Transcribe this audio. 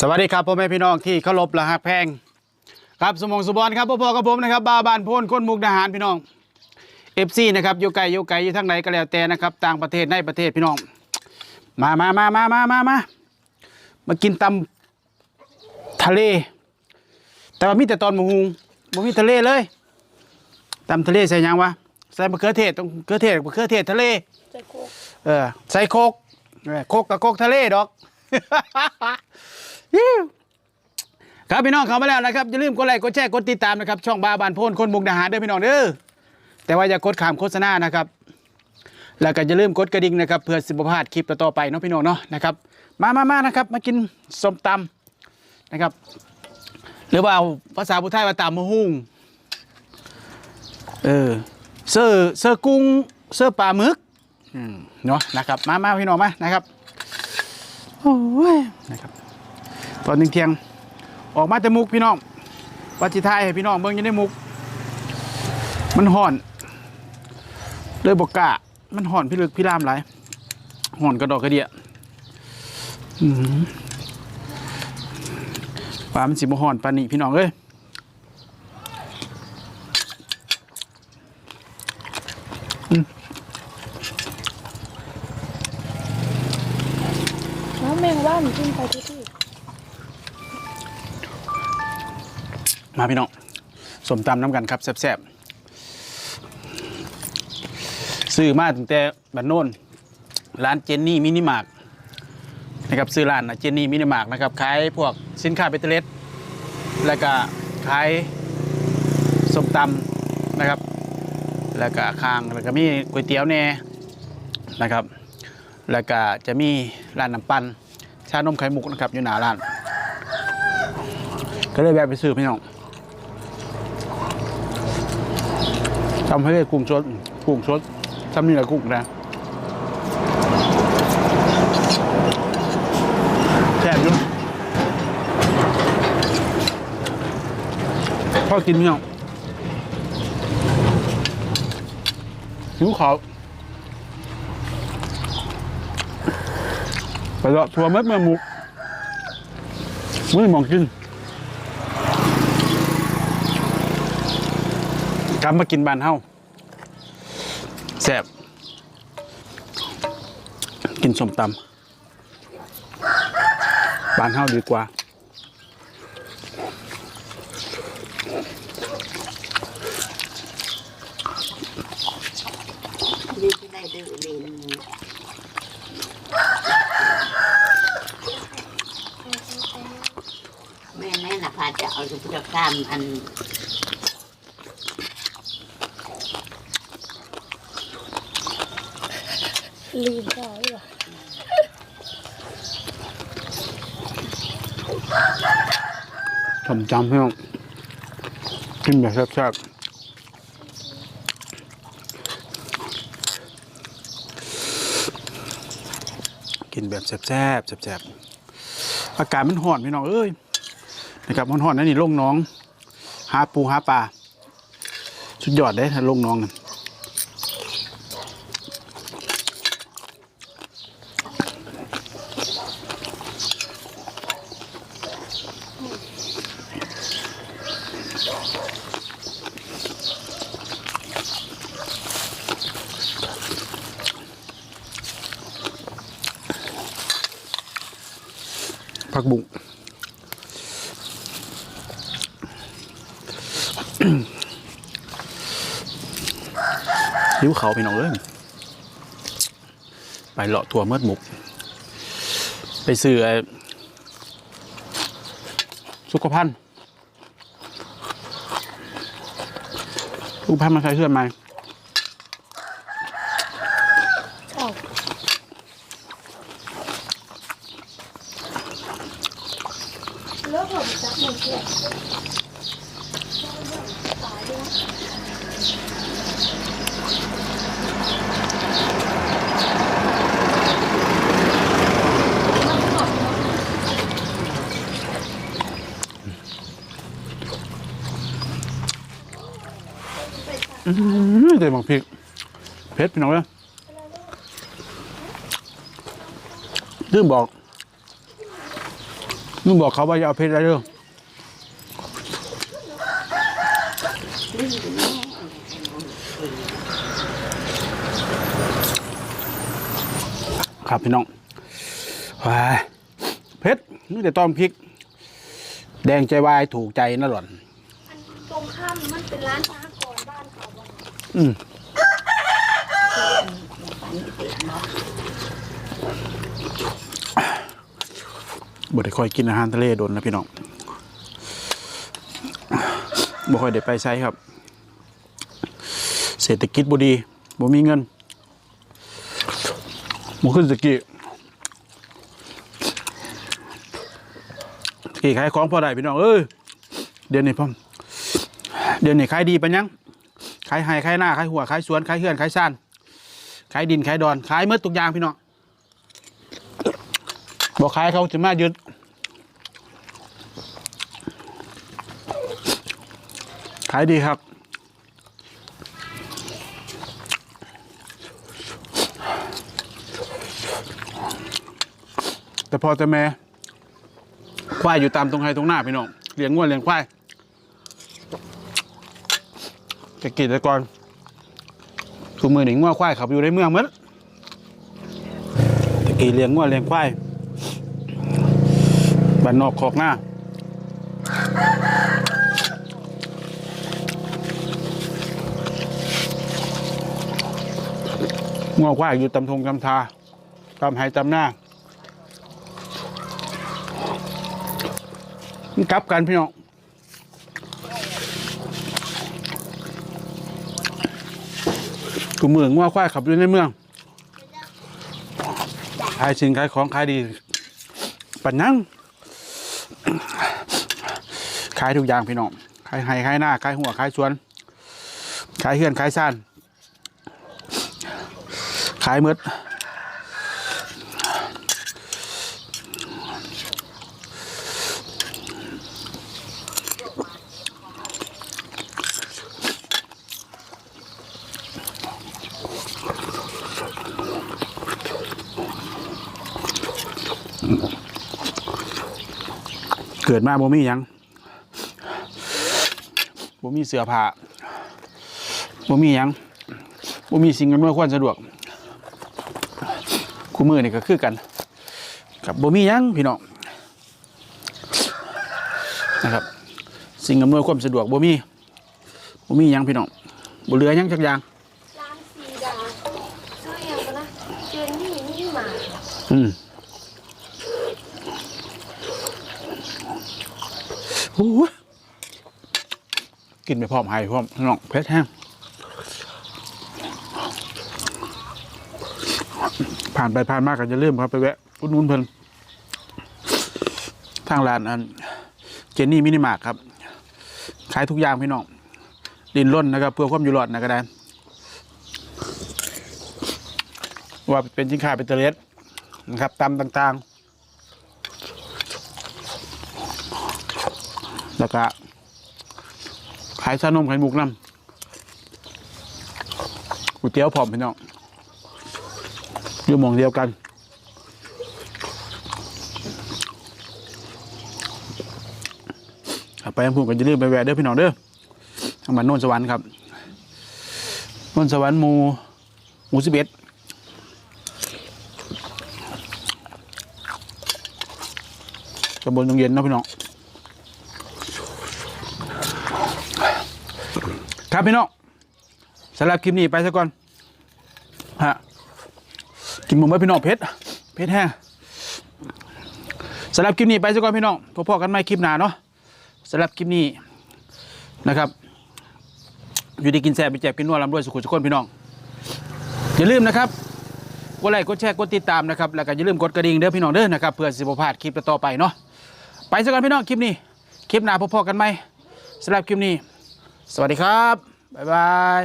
สวัสดีครับพ่อแม่พี่น้องที่เคารพและฮักแพงครับสมองสุบอลครับพ่อพ่อกับผมนะครับบาวบานโพนคนมุกดาหารพี่น้องเอฟซีนะครับอยู่ไกลอยู่ไกลอยู่ทางไหนก็แล้วแต่นะครับ ต่างประเทศในประเทศพี่น้อง มามามามามามามามากินตำทะเล แต่ว่ามีแต่ตอนมะฮุงบ่มีทะเลเลยตำทะเลใส่หยังวะใส่มะเขือเทศต้องมะเขือเทศมะเขือเทศทะเลใจโคกเออใส่โคกเออโคกกับโคกทะเลดอกยิ้ว ครับพี่น้องเข้ามาแล้วนะครับอย่าลืมกดไลค์กดแชร์กดติดตามนะครับช่องบาบานโพนคนมุกดาหารเด้อพี่น้องเด้อแต่ว่าอย่ากดขามโฆษณานะครับ แล้วก็อย่าลืมกดกระดิ่งนะครับเพื่อสิบพลาดคลิปต่อไปเนาะพี่น้องเนาะนะครับมามามานะครับมากินส้มตำนะครับ หรือว่าเอาภาษาพุทธไทยว่าตำมะฮุ่งเออเสื้อเสื้อกุ้งเสื้อปลาหมึกอืมเนาะนะครับ มามาพี่น้องมานะครับโอ้ยนะครับ ตอนเที่ยงๆออกมาแต่มุกพี่น้องวัดจิทายให้พี่น้องเบิ่งยังได้มุก มันห่อนเลยบอกกะมันห่อนพี่ลึกพี่รามหลายห่อนกระดอกกระเดียอืมปลามันสิบห่อนปลาหนีพี่น้องเอ้ย มาพี่น้องสมตำน้ำกันครับแซ่บๆซื้อมาตั้งแต่บันโน่นร้านเจนนี่มินิมาร์กนะครับซื้อร้านนะเจนนี่มินิมาร์กนะครับขายพวกสินค้าเบตเตอร์เลสแล้วก็ขายสมตำนะครับ แล้วก็คางแล้วก็มีก๋วยเตี๋ยวแน่นะครับ แล้วก็จะมีร้านน้ำปั่นชานมไข่มุกนะครับอยู่หน้าร้าน ก็เลยแวะไปซื้อพี่น้อง ทำให้ได้กุ้งสดกุ้งสดทำนี่แหละกุ้งนะแซ่บอยู่พ่อกินพี่น้องหิวเขาวไปเลาะทัวร์เม็ดเมือมุกไม่มองกิน กลับมากินบ้านเฮาแซ่บกินส้มตำบ้านเฮาดีกว่านี่ที่ได้ดื้อเล่นแม่แน่น่ะพาจะเอาสุภาพกรรมอัน ลีนได้หรอส้มตำพี่น้องกินแบบแซ่บๆกินแบบแซ่บๆแซ่บๆอากาศมันห่อนพี่น้องเอ้ยนะครับมันห่อนนั่นนี่ลงน้อง หาปูหาปลาสุดยอดเลยถ้าลงน้องนั่น ผักบุ้งหิวเขาพี่น้องเอ้ยไปเลาะทัวเมื่อหมุก ไปซื้อสุขภัณฑ์สุขภัณฑ์มาใช้เสื้อไหม ชอบ แล้วผมจับมันเสียอื้อหือเดี๋ยวบอกพริกเผ็ดพี่น้องเอ้ยลืมบอก มึงบอกเขาว่าอย่าเอาเพชรอะไรเด้อนี่เป็นแม่ครับพี่น้องว้ายเพชรนี่แต่ตอนพริก แดงใจวายถูกใจนะหล่อน อันตรงข้ามมันเป็นร้านสหกรณ์บ้านเขาบอกอืม ฝันเด็กเนาะ บ่ได้ค่อยกินอาหารทะเลโดนนะพี่น้องบ่ค่อยได้ไปใช้ครับ เศรษฐกิจบ่ดีบ่มีเงินบ่ขึ้นสกีสกีขายของพอได้พี่น้องเอ้ยเดี๋ยวนี้พ่อมเดี๋ยวนี้ขายดีปะยังขายไห้ขายหน้าขายหัวขายสวนขายเฮือนขายซ่านขายดินขายดอนขายเมื่อทุกยางพี่น้อง บอกขายเขาจะมายึดขายดีครับ แต่พอแต่แม่ควายอยู่ตามตรงไฮตรงหน้าพี่น้องเลี้ยงงวดเลี้ยงควายเกษตรกรทุกมือหนึ่งงวดควายขับอยู่ในเมืองมั้งตะกี้เลี้ยงงวดเลี้ยงควาย บ้านนอกคอกหน้างอกว่าอยู่ตำทงตำทาตำไห้ตำหน้ามันกลับกันพี่น้องกูเมืองว่าควายขับอยู่ในเมืองขายสินขายของขายดีปัญญัง ขายทุกอย่างพี่น้องขายไห้ขายหน้าขายหัวขายสวน ขายเฮือนขายซ่านขายมืดเกิดมาบ่มียัง บ่มีเสื้อผ้าบ่มีหยังบ่มีสิ่งอำนวยความสะดวกคู่มือนี่ก็คือกันกับบ่มีหยังพี่น้องนะครับ สิ่งอำนวยความสะดวกบ่มีบ่มีหยังพี่น้องบ่เหลือหยังจักอย่างร้านซีดาชื่ออย่างกันนะเจนนี่นี่หมาอืมโอ้ย กินไปพร้อมไห้พร้อมน้องเพชรแห้งผ่านไปผ่านมากก็จะเริ่มครับไปแวะอุดหนุนเพิ่นทางร้านอันเจนนี่มินิมาร์ทครับ ขายทุกอย่างพี่น้องดินร่นนะครับ เพื่อความอยู่รอดนะก็ได้ว่าเป็นสินค้าเป็นเตเลสนะครับตามต่างๆ แล้วก็ ขายชานมไข่มุกน้ำก๋วยเตี๋ยวพร้อมพี่น้องอยู่หมองเดียวกันไปยังพูดกันจะรีบไปแวะเด้อพี่น้องเด้อทางบ้านโนนสวรรค์ครับโนนสวรรค์หมูหมูสิบเอ็ดตำบลตรงเย็นนะพี่น้อง ครับพี่น้องสำหรับคลิปนี้ไปซะก่อนฮะกินหมูไว้พี่น้องเพชรเพชรแห้งสำหรับคลิปนี้ไปซะก่อนพี่น้องพบๆกันใหม่คลิปหน้าเนาะสำหรับคลิปนี้นะครับ อยู่ดีกินแซ่บไปแจกกินนัวลำด้วยสุขุสุขคนพี่น้อง อย่าลืมนะครับกดไลค์กดแชร์กดติดตามนะครับแล้วก็อย่าลืมกดกระดิ่งเด้อพี่น้องเด้อนะครับเพื่อสิบพลาดคลิปต่อไปเนาะไปซะกันพี่น้องคลิปนี้ คลิปหน้าพบๆกันไหมสำหรับคลิปนี้ สวัสดีครับ บ๊ายบาย